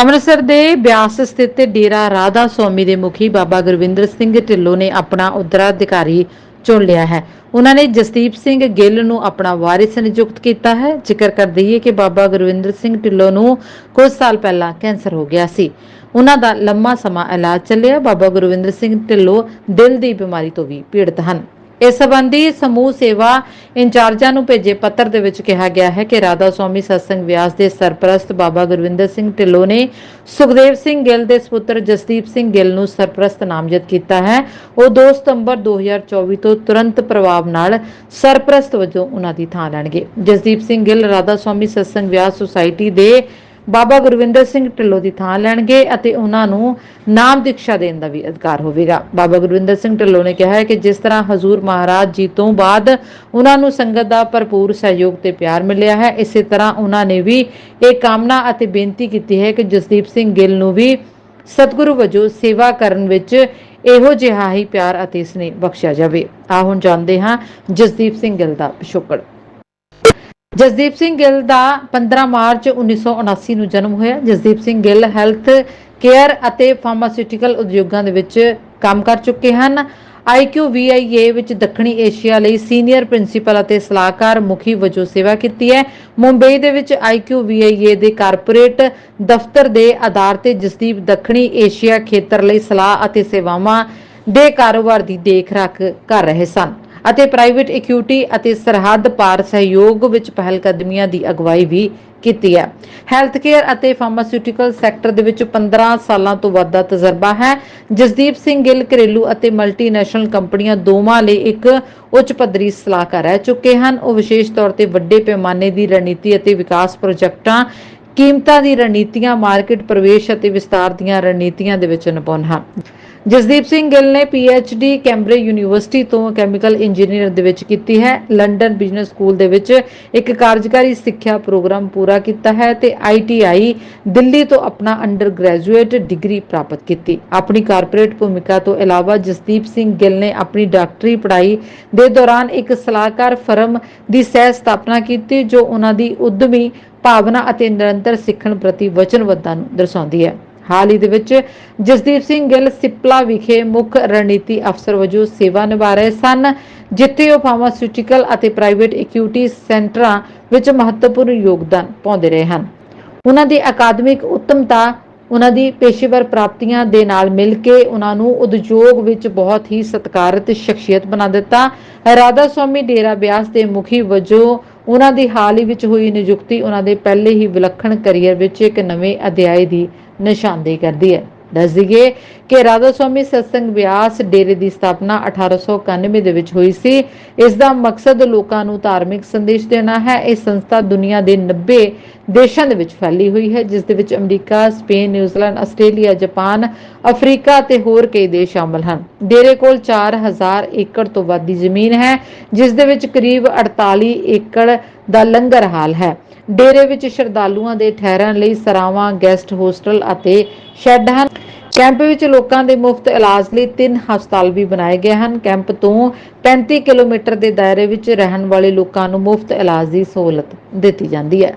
ਅੰਮ੍ਰਿਤਸਰ ਦੇ ਬਿਆਸ ਸਥਿਤ ਡੇਰਾ ਰਾਧਾ ਸਵਾਮੀ ਦੇ ਮੁਖੀ ਬਾਬਾ ਗੁਰਵਿੰਦਰ ਸਿੰਘ ਢਿੱਲੋਂ ਨੇ ਆਪਣਾ ਉਤਰਾਧਿਕਾਰੀ ਚੁਣ ਲਿਆ ਹੈ। ਉਹਨਾਂ ਨੇ ਜਸਦੀਪ ਸਿੰਘ ਗਿੱਲ ਨੂੰ ਆਪਣਾ ਵਾਰਿਸ ਨਿਯੁਕਤ ਕੀਤਾ ਹੈ। ਜ਼ਿਕਰ ਕਰ ਦਈਏ ਕਿ ਬਾਬਾ ਗੁਰਵਿੰਦਰ ਸਿੰਘ ਢਿੱਲੋਂ ਨੂੰ ਕੁਝ ਸਾਲ ਪਹਿਲਾਂ ਕੈਂਸਰ ਹੋ ਗਿਆ ਸੀ। ਉਹਨਾਂ ਦਾ ਲੰਮਾ ਸਮਾਂ ਇਲਾਜ ਚੱਲਿਆ। ਬਾਬਾ ਗੁਰਵਿੰਦਰ ਸਿੰਘ ਢਿੱਲੋਂ ਦਿਲ ਦੀ ਬਿਮਾਰੀ ਤੋਂ ਵੀ ਪੀੜਤ ਹਨ। ਇਸ ਸੰਬੰਧੀ ਸਮੂਹ ਸੇਵਾ ਇੰਚਾਰਜਾਂ ਨੂੰ ਭੇਜੇ ਪੱਤਰ ਦੇ ਵਿੱਚ ਕਿਹਾ ਗਿਆ ਹੈ ਕਿ ਰਾਧਾ ਸਵਾਮੀ ਸਤਸੰਗ ਵਿਆਸ ਦੇ ਸਰਪ੍ਰਸਤ ਬਾਬਾ ਗੁਰਵਿੰਦਰ ਸਿੰਘ ਢਿੱਲੋਂ ਨੇ ਸੁਖਦੇਵ ਸਿੰਘ ਗਿੱਲ ਦੇ ਸੁਪੁੱਤਰ ਜਸਦੀਪ ਸਿੰਘ ਗਿੱਲ ਨੂੰ ਸਰਪ੍ਰਸਤ ਨਾਮਜ਼ਦ ਕੀਤਾ ਹੈ। ਉਹ 2 ਸਤੰਬਰ 2024 ਤੋਂ ਤੁਰੰਤ ਪ੍ਰਭਾਵ ਨਾਲ ਸਰਪ੍ਰਸਤ ਵਜੋਂ ਉਹਨਾਂ ਦੀ ਥਾਂ ਲੈਣਗੇ। ਜਸਦੀਪ ਸਿੰਘ ਗਿੱਲ ਰਾਧਾ ਸਵਾਮੀ ਸਤਸੰਗ ਵਿਆਸ ਸੁਸਾਇਟੀ ਦੇ ਬਾਬਾ ਗੁਰਵਿੰਦਰ ਸਿੰਘ ਢਿੱਲੋਂ ਦੀ ਥਾਂ ਲੈਣਗੇ ਅਤੇ ਉਹਨਾਂ ਨੂੰ ਨਾਮ ਦੀਕਸ਼ਾ ਦੇਣ ਦਾ ਵੀ ਅਧਿਕਾਰ ਹੋਵੇਗਾ। ਬਾਬਾ ਗੁਰਵਿੰਦਰ ਸਿੰਘ ਢਿੱਲੋਂ ਨੇ ਕਿਹਾ ਹੈ ਕਿ ਜਿਸ ਤਰ੍ਹਾਂ ਹਜ਼ੂਰ ਮਹਾਰਾਜ ਜੀ ਤੋਂ ਬਾਅਦ ਉਹਨਾਂ ਨੂੰ ਸੰਗਤ ਦਾ ਭਰਪੂਰ ਸਹਿਯੋਗ ਤੇ ਪਿਆਰ ਮਿਲਿਆ ਹੈ, ਇਸੇ ਤਰ੍ਹਾਂ ਉਹਨਾਂ ਨੇ ਵੀ ਇਹ ਕਾਮਨਾ ਅਤੇ ਬੇਨਤੀ ਕੀਤੀ ਹੈ ਕਿ ਜਸਦੀਪ ਸਿੰਘ ਗਿੱਲ ਨੂੰ ਵੀ ਸਤਿਗੁਰੂ ਵਜੋਂ ਸੇਵਾ ਕਰਨ ਵਿੱਚ ਇਹੋ ਜਿਹਾ ਹੀ ਪਿਆਰ ਅਤੇ ਸਨੇਹ ਬਖਸ਼ਿਆ ਜਾਵੇ। ਆ ਹੁਣ ਜਾਣਦੇ ਹਾਂ ਜਸਦੀਪ ਸਿੰਘ ਗਿੱਲ ਦਾ ਪਿਛੋਕੜ। ਜਸਦੀਪ ਸਿੰਘ ਗਿੱਲ ਦਾ 15 ਮਾਰਚ 1979 ਨੂੰ ਜਨਮ ਹੋਇਆ। Jasdeep Singh Gill health care and pharmaceutical ਉਦਯੋਗਾਂ ਦੇ ਵਿੱਚ ਕੰਮ ਕਰ ਚੁੱਕੇ ਹਨ। IQVIA ਵਿੱਚ ਦੱਖਣੀ ਏਸ਼ੀਆ ਲਈ ਸੀਨੀਅਰ ਪ੍ਰਿੰਸੀਪਲ ਅਤੇ ਸਲਾਹਕਾਰ ਮੁਖੀ ਵਜੋਂ ਸੇਵਾ ਕੀਤੀ ਹੈ। ਮੁੰਬਈ ਦੇ ਵਿੱਚ IQVIA ਦੇ ਕਾਰਪੋਰੇਟ ਦਫ਼ਤਰ ਦੇ ਆਧਾਰ ਤੇ ਜਸਦੀਪ ਦੱਖਣੀ ਏਸ਼ੀਆ ਖੇਤਰ ਲਈ ਸਲਾਹ ਅਤੇ ਸੇਵਾਵਾਂ ਦੇ ਕਾਰੋਬਾਰ ਦੀ ਦੇਖਰਖ ਕਰ ਰਹੇ ਸਨ। ਅਤੇ ਪ੍ਰਾਈਵੇਟ ਇਕੁਇਟੀ ਅਤੇ ਸਰਹੱਦ ਪਾਰ ਸਹਿਯੋਗ ਵਿੱਚ ਪਹਿਲ ਕਦਮੀਆਂ ਦੀ ਅਗਵਾਈ ਵੀ ਕੀਤੀ ਹੈ। ਹੈਲਥ ਕੇਅਰ ਅਤੇ ਫਾਰਮਾਸਿਊਟੀਕਲ ਸੈਕਟਰ ਦੇ ਵਿੱਚ 15 ਸਾਲਾਂ ਤੋਂ ਵੱਧ ਦਾ ਤਜਰਬਾ ਹੈ। ਜਸਦੀਪ ਸਿੰਘ ਗਿੱਲ, ਘਰੇਲੂ ਅਤੇ ਮਲਟੀਨੈਸ਼ਨਲ ਕੰਪਨੀਆਂ ਦੋਵਾਂ ਲਈ ਇੱਕ ਉੱਚ ਪੱਧਰੀ ਸਲਾਹਕਾਰ ਰਹਿ ਚੁੱਕੇ ਹਨ। ਉਹ ਵਿਸ਼ੇਸ਼ ਤੌਰ ਤੇ ਵੱਡੇ ਪੈਮਾਨੇ ਦੀ ਰਣਨੀਤੀ ਅਤੇ ਵਿਕਾਸ ਪ੍ਰੋਜੈਕਟਾਂ, ਕੀਮਤਾਂ ਦੀ ਰਣਨੀਤੀਆਂ, ਮਾਰਕੀਟ ਪ੍ਰਵੇਸ਼ ਅਤੇ ਵਿਸਤਾਰ ਦੀਆਂ ਰਣਨੀਤੀਆਂ ਦੇ ਵਿੱਚ ਨਿਪੁੰਨ ਹਨ। ਜਸਦੀਪ ਸਿੰਘ ਗਿੱਲ ਨੇ ਡੀ ਕੈਂਬਰਿਜ ਯੂਨੀਵਰਸਿਟੀ ਤੋਂ ਕੈਮੀਕਲ ਇੰਜੀਨੀਅਰ ਦੇ ਵਿੱਚ ਕੀਤੀ ਹੈ। ਲੰਡਨ ਬਿਜ਼ਨਸ ਸਕੂਲ ਦੇ ਵਿੱਚ ਇੱਕ ਕਾਰਜਕਾਰੀ ਸਿੱਖਿਆ ਪ੍ਰੋਗਰਾਮ ਪੂਰਾ ਕੀਤਾ ਹੈ ਤੇ ITI ਦਿੱਲੀ ਤੋਂ ਆਪਣਾ ਅੰਡਰ ਗ੍ਰੈਜੂਏਟ ਡਿਗਰੀ ਪ੍ਰਾਪਤ ਕੀਤੀ। ਆਪਣੀ ਕਾਰਪੋਰੇਟ ਭੂਮਿਕਾ ਤੋਂ ਇਲਾਵਾ ਜਸਦੀਪ ਸਿੰਘ ਗਿੱਲ ਨੇ ਆਪਣੀ ਡਾਕਟਰੀ ਪੜ੍ਹਾਈ ਦੇ ਦੌਰਾਨ ਇੱਕ ਸਲਾਹਕਾਰ ਫਰਮ ਦੀ ਸਹਿ ਸਥਾਪਨਾ ਕੀਤੀ, ਜੋ ਉਹਨਾਂ ਦੀ ਉਦਮੀ ਭਾਵਨਾ ਅਤੇ ਨਿਰੰਤਰ ਸਿੱਖਣ ਪ੍ਰਤੀ ਵਚਨਬੱਧਤਾ ਨੂੰ ਦਰਸਾਉਂਦੀ ਹੈ। ਹਾਲ ਹੀ ਦੇ ਵਿੱਚ ਜਸਦੀਪ ਸਿੰਘ ਗਿੱਲ ਸਿਪਲਾ ਵਿਖੇ ਮੁੱਖ ਰਣਨੀਤੀ ਅਫਸਰ ਵਜੋਂ ਸੇਵਾ ਨਿਭਾ ਰਹੇ ਸਨ, ਜਿੱਥੇ ਉਹ ਫਾਰਮਾਸਿਊਟੀਕਲ ਅਤੇ ਪ੍ਰਾਈਵੇਟ ਇਕੁਇਟੀ ਸੈਂਟਰਾਂ ਵਿੱਚ ਮਹੱਤਵਪੂਰਨ ਯੋਗਦਾਨ ਪਾਉਂਦੇ ਰਹੇ ਹਨ। ਉਹਨਾਂ ਦੀ ਅਕਾਦਮਿਕ ਉੱਤਮਤਾ ਉਹਨਾਂ ਦੀ ਪੇਸ਼ੇਵਰ ਪ੍ਰਾਪਤੀਆਂ ਦੇ ਨਾਲ ਮਿਲ ਕੇ ਉਹਨਾਂ ਨੂੰ ਉਦਯੋਗ ਵਿੱਚ ਬਹੁਤ ਹੀ ਸਤਿਕਾਰਤ ਸ਼ਖਸੀਅਤ ਬਣਾ ਦਿੱਤਾ। ਰਾਧਾ ਸਵਾਮੀ ਡੇਰਾ ਬਿਆਸ ਦੇ ਮੁਖੀ ਵਜੋਂ ਉਹਨਾਂ ਦੀ ਹਾਲ ਹੀ ਵਿੱਚ ਹੋਈ ਨਿਯੁਕਤੀ ਉਹਨਾਂ ਦੇ ਪਹਿਲੇ ਹੀ ਵਿਲੱਖਣ ਕੈਰੀਅਰ ਵਿੱਚ ਇੱਕ ਨਵੇਂ ਅਧਿਆਇ ਦੀ ਨਿਸ਼ਾਨਦੇਹੀ ਕਰਦੀ ਹੈ। ਦੱਸ ਦਈਏ ਕਿ ਰਾਧਾ ਸਵਾਮੀ ਸਤਸੰਗ ਵਿਆਸ ਡੇਰੇ ਦੀ ਸਥਾਪਨਾ 1891 ਦੇ ਵਿੱਚ ਹੋਈ ਸੀ। ਇਸ ਦਾ ਮਕਸਦ ਲੋਕਾਂ ਨੂੰ ਧਾਰਮਿਕ ਸੰਦੇਸ਼ ਦੇਣਾ ਹੈ। ਇਹ ਸੰਸਥਾ ਦੁਨੀਆ ਦੇ 90 ਦੇਸ਼ਾਂ ਦੇ ਵਿੱਚ ਫੈਲੀ ਹੋਈ ਹੈ, ਜਿਸ ਦੇ ਵਿੱਚ America, Spain, New Zealand, Australia, Japan, Africa ਤੇ ਹੋਰ ਕਈ ਦੇਸ਼ ਸ਼ਾਮਲ ਹਨ। ਡੇਰੇ ਕੋਲ 4000 ਏਕੜ ਤੋਂ ਵੱਧ ਦੀ ਜ਼ਮੀਨ ਹੈ, ਜਿਸ ਦੇ ਵਿੱਚ ਕਰੀਬ 48 ਏਕੜ ਦਾ ਲੰਗਰ ਹਾਲ ਹੈ। ਡੇਰੇ ਵਿੱਚ ਸ਼ਰਧਾਲੂਆਂ ਦੇ ਠਹਿਰਨ ਲਈ ਸਰਾਵਾਂ, ਗੈਸਟ ਹੋਸਟਲ ਅਤੇ ਸ਼ੈੱਡ ਹਨ। ਕੈਂਪ ਵਿੱਚ ਲੋਕਾਂ ਦੇ ਮੁਫਤ ਇਲਾਜ ਲਈ ਤਿੰਨ ਹਸਪਤਾਲ ਵੀ ਬਣਾਏ ਗਏ ਹਨ। ਕੈਂਪ ਤੋਂ 35 ਕਿਲੋਮੀਟਰ ਦੇ ਦਾਇਰੇ ਵਿੱਚ ਰਹਿਣ ਵਾਲੇ ਲੋਕਾਂ ਨੂੰ ਮੁਫਤ ਇਲਾਜ ਦੀ ਸਹੂਲਤ ਦਿੱਤੀ ਜਾਂਦੀ ਹੈ।